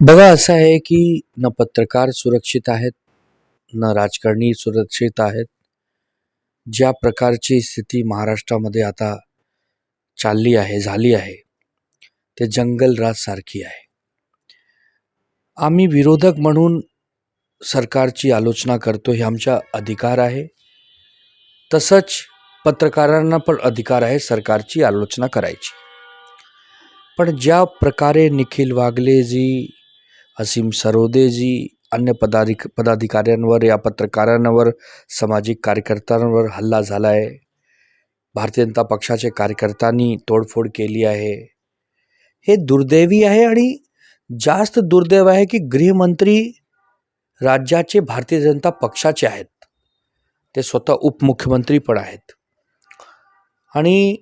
बघा असं आहे की न पत्रकार सुरक्षित आहेत न राजकारणी सुरक्षित आहेत. ज्या प्रकारची स्थिती महाराष्ट्रामध्ये आता चालली आहे झाली आहे ते जंगलराज सारखी आहे. आम्ही विरोधक म्हणून सरकारची आलोचना करतो हे आमचा अधिकार आहे. तसंच पत्रकारांना पण अधिकार आहे सरकारची आलोचना करायची. पण ज्या प्रकारे निखिल वागलेजी असीम सरोदेजी अन्य पदाधिक पदाधिकाऱ्यांवर या पत्रकारांवर सामाजिक कार्यकर्त्यांवर हल्ला झाला आहे भारतीय जनता पक्षाचे कार्यकर्त्यांनी तोडफोड केली आहे. हे दुर्दैवी आहे आणि जास्त दुर्दैव आहे की गृहमंत्री राज्याचे भारतीय जनता पक्षाचे आहेत. ते स्वतः उपमुख्यमंत्री पण आहेत. आणि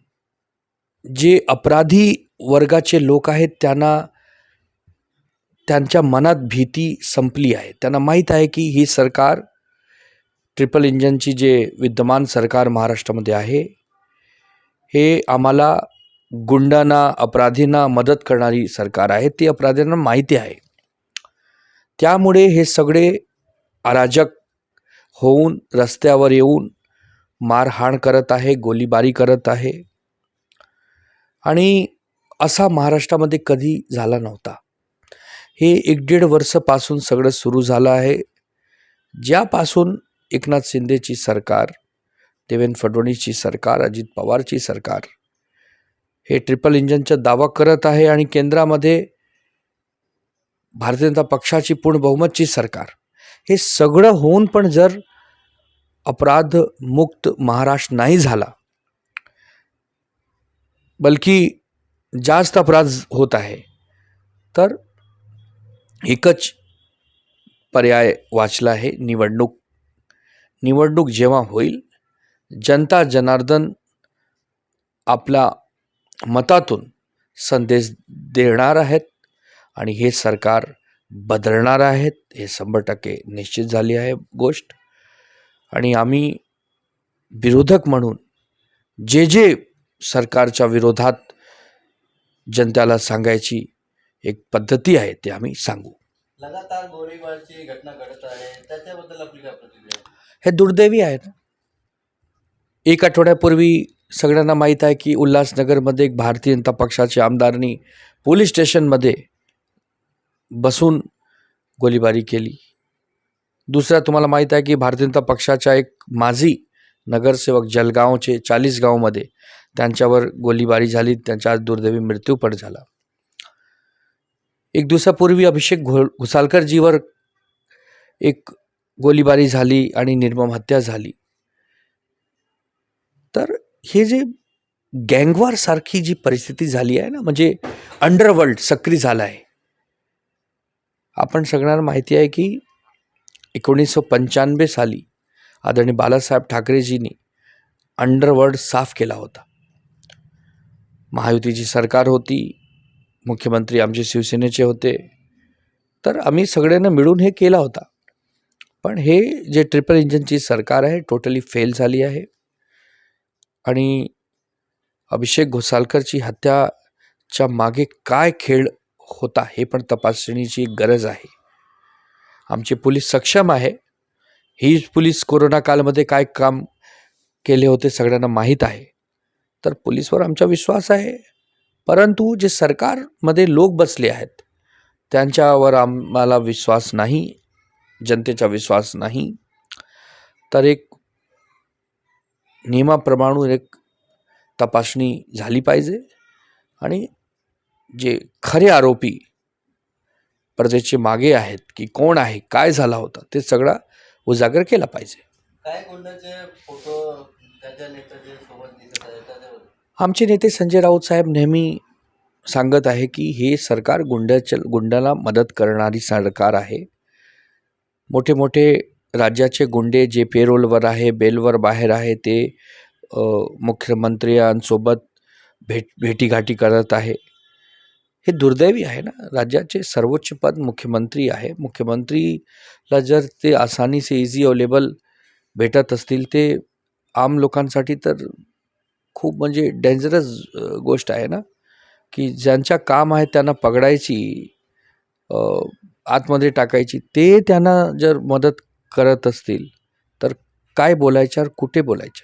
जे अपराधी वर्गाचे लोक आहेत त्यांना त्यांच्या मनात भीती संपली आहे. त्यांना माहीत आहे की ही सरकार ट्रिपल इंजनची जे विद्यमान सरकार महाराष्ट्रामध्ये आहे हे आम्हाला गुंडांना अपराधींना मदत करणारी सरकार आहे ती अपराधींना माहिती आहे. त्यामुळे हे सगळे अराजक होऊन रस्त्यावर येऊन मारहाण करत आहे गोलीबारी करत आहे. आणि असा महाराष्ट्रामध्ये कधी झाला नव्हता. हे एक दीड वर्षापासून सगळं सुरू झालं आहे. ज्यापासून एकनाथ शिंदेची सरकार देवेंद्र फडणवीसची सरकार अजित पवारची सरकार हे ट्रिपल इंजनचा दावा करत आहे आणि केंद्रामध्ये भारतीय जनता पक्षाची पूर्ण बहुमतची सरकार. हे सगळं होऊन पण जर अपराध मुक्त महाराष्ट्र नाही झाला बल्कि जास्त अपराध होत आहे. तर एकच पर्याय वाचला आहे निवडणूक. निवडणूक जेव्हा होईल जनता जनार्दन आपला मतातून संदेश देणार आहेत आणि हे सरकार बदलणार आहेत हे शंभर टक्के निश्चित झाली आहे गोष्ट. आणि आम्ही विरोधक म्हणून जे जे सरकारच्या विरोधात जनतेला सांगायची एक पद्धती आहे ते आम्ही सांगू. लगातार गोळीबारची घटना घडत आहे त्याच्याबद्दल आपली काय प्रतिक्रिया आहे? हे दुर्दैवी आहे ना? एक आठवड्यापूर्वी सगळ्यांना माहीत आहे की उल्हासनगरमध्ये एक भारतीय जनता पक्षाच्या आमदारनी पोलीस स्टेशनमध्ये बसून गोळीबारी केली. दुसरा तुम्हाला माहीत आहे की भारतीय जनता पक्षाच्या एक माजी नगरसेवक जलगावचे चाळीसगावमध्ये त्यांच्यावर गोळीबारी झाली. त्यांचा आज दुर्दैवी मृत्यू पण झाला. एक दिवसापूर्वी अभिषेक घो घुसालकरजीवर एक गोळीबारी झाली आणि निर्मम हत्या झाली. तर हे जे गँगवार सारखी जी परिस्थिती झाली आहे ना म्हणजे अंडरवर्ल्ड सक्रिय झाला आहे. आपण सगळ्यांना माहिती आहे की एकोणीसशे पंच्याण्णव साली आदरणीय बाळासाहेब ठाकरेजींनी अंडरवर्ल्ड साफ केला होता. महायुतीची सरकार होती मुख्यमंत्री आमचे शिवसेनेचे होते तर आम्ही सगळ्यांना मिळून हे केला होता. पण हे जे ट्रिपल इंजनची सरकार आहे टोटली फेल झाली आहे. आणि अभिषेक घोसालकरची हत्याच्या मागे काय खेळ होता हे पण तपासणीची गरज आहे. आमची पोलीस सक्षम आहे ही पोलीस कोरोना काळमध्ये काय काम केले होते सगळ्यांना माहीत आहे. तर पोलीसवर आमचा विश्वास आहे. परंतु जे सरकारमध्ये लोक बसले आहेत त्यांच्यावर आम्हाला विश्वास नाही जनतेचा विश्वास नाही. तर एक नियमाप्रमाणे एक तपासणी झाली पाहिजे आणि जे खरे आरोपी प्रदेशचे मागे आहेत की कोण आहे काय झाला होता ते सगळा उजागर केला पाहिजे. आमचे नेते संजय राऊत साहेब नेहमी सांगत आहे की हे सरकार गुंड्याच्या गुंडाला मदत करणारी सरकार आहे. मोठे मोठे राज्याचे गुंडे जे पेरोलवर आहे बेलवर बाहेर आहे ते मुख्यमंत्र्यांसोबत भेट भेटीगाठी करत आहे. हे दुर्दैवी आहे ना. राज्याचे सर्वोच्च पद मुख्यमंत्री आहे. मुख्यमंत्रीला जर ते आसानी से इझी अवेलेबल भेटत असतील ते आम लोकांसाठी तर खूप म्हणजे डेंजरस गोष्ट आहे ना. की ज्यांच्या काम आहे त्यांना पगडायची आतमध्ये टाकायची ते त्यांना जर मदत करत असतील तर काय बोलायचं कुठे बोलायचं?